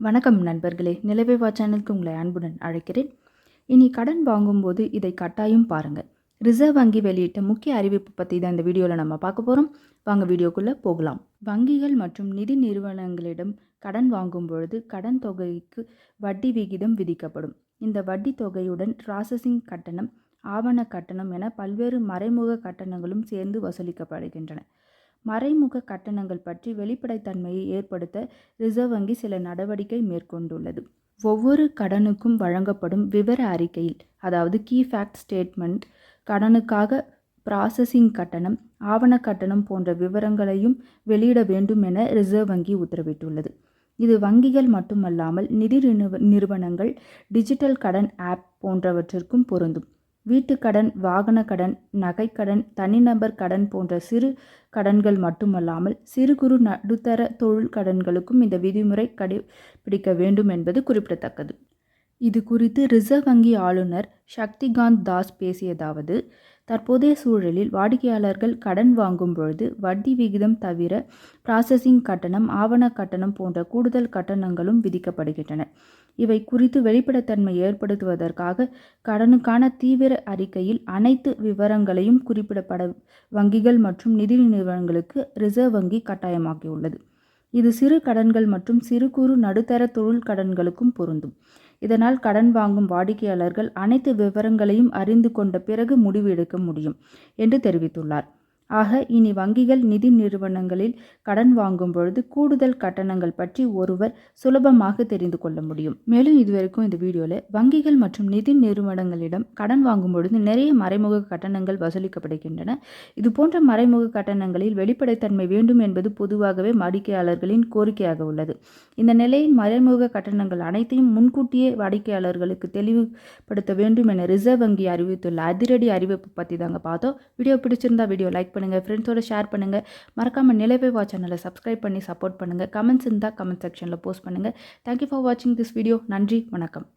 வணக்கம் நண்பர்களே. நிலவேவா சேனலுக்கு உங்களை அன்புடன் அழைக்கிறேன். இனி கடன் வாங்கும்போது இதை கட்டாயம் பாருங்கள் ரிசர்வ் வங்கி வெளியிட்ட முக்கிய அறிவிப்பு பற்றி தான் இந்த வீடியோவில் நம்ம பார்க்க போகிறோம் வாங்க வீடியோக்குள்ளே போகலாம். வங்கிகள் மற்றும் நிதி நிறுவனங்களிடம் கடன் வாங்கும் பொழுது கடன் தொகைக்கு வட்டி விகிதம் விதிக்கப்படும். இந்த வட்டி தொகையுடன் ப்ராசஸிங் கட்டணம் ஆவண கட்டணம் என பல்வேறு மறைமுக கட்டணங்களும் சேர்ந்து வசூலிக்கப்படுகின்றன. மறைமுக கட்டணங்கள் பற்றி வெளிப்படைத்தன்மையை ஏற்படுத்த ரிசர்வ் வங்கி சில நடவடிக்கை மேற்கொண்டுள்ளது. ஒவ்வொரு கடனுக்கும் வழங்கப்படும் விவர அறிக்கையில் அதாவது கீ ஃபேக்ட் ஸ்டேட்மெண்ட் கடனுக்காக ப்ராசஸிங் கட்டணம் ஆவண கட்டணம் போன்ற விவரங்களையும் வெளியிட வேண்டும் என ரிசர்வ் வங்கி உத்தரவிட்டுள்ளது. இது வங்கிகள் மட்டுமல்லாமல் நிதி நிறுவனங்கள் டிஜிட்டல் கடன் ஆப் போன்றவற்றிற்கும் பொருந்தும். வீட்டுக்கடன் வாகன கடன் நகைக்கடன் தனிநபர் கடன் போன்ற சிறு கடன்கள் மட்டுமல்லாமல் சிறு குறு நடுத்தர தொழில் கடன்களுக்கும் இந்த விதிமுறை கடைபிடிக்க வேண்டும் என்பது குறிப்பிடத்தக்கது. இது குறித்து ரிசர்வ் வங்கி ஆளுநர் சக்திகாந்த் தாஸ் பேசியதாவது தற்போதைய சூழலில் வாடிக்கையாளர்கள் கடன் வாங்கும் பொழுது வட்டி விகிதம் தவிர ப்ராசஸிங் கட்டணம் ஆவண கட்டணம் போன்ற கூடுதல் கட்டணங்களும் விதிக்கப்படுகின்றன. இவை குறித்து வெளிப்படைத்தன்மை ஏற்படுத்துவதற்காக கடனுக்கான தீவிர அறிக்கையில் அனைத்து விவரங்களையும் குறிப்பிடப்பட வங்கிகள் மற்றும் நிதி நிறுவனங்களுக்கு ரிசர்வ் வங்கி கட்டாயமாக்கியுள்ளது. இது சிறு கடன்கள் மற்றும் சிறு குறு நடுத்தர தொழில் கடன்களுக்கும் பொருந்தும். இதனால் கடன் வாங்கும் வாடிக்கையாளர்கள் அனைத்து விவரங்களையும் அறிந்து கொண்ட பிறகு முடிவு எடுக்க முடியும் என்று தெரிவித்துள்ளார். ஆக இனி வங்கிகள் நிதி நிறுவனங்களில் கடன் வாங்கும் பொழுது கூடுதல் கட்டணங்கள் பற்றி ஒருவர் சுலபமாக தெரிந்து கொள்ள முடியும். மேலும் இதுவரைக்கும் இந்த வீடியோவில் வங்கிகள் மற்றும் நிதி நிறுவனங்களிடம் கடன் வாங்கும் பொழுது நிறைய மறைமுக கட்டணங்கள் வசூலிக்கப்படுகின்றன. இது போன்ற மறைமுக கட்டணங்களில் வெளிப்படைத்தன்மை வேண்டும் என்பது பொதுவாகவே வாடிக்கையாளர்களின் கோரிக்கையாக உள்ளது. இந்த நிலையில் மறைமுக கட்டணங்கள் அனைத்தையும் முன்கூட்டியே வாடிக்கையாளர்களுக்கு தெளிவுபடுத்த வேண்டும் என ரிசர்வ் வங்கி அறிவித்துள்ள அதிரடி அறிவிப்பு பற்றி தாங்க பார்த்தோம். வீடியோ பிடிச்சிருந்தா வீடியோ லைக் பண்ணுங்கள் ஃப்ரெண்ட்ஸோட ஷேர் பண்ணுங்கள் மறக்காமல் நிலவே வா சேனலை சப்ஸ்கிரைப் பண்ணி சப்போர்ட் பண்ணுங்கள் கமெண்ட்ஸ் இருந்தால் கமெண்ட் செக்ஷனில் போஸ்ட் பண்ணுங்கள் தேங்க்யூ ஃபார் வாட்சிங் திஸ் வீடியோ நன்றி வணக்கம்.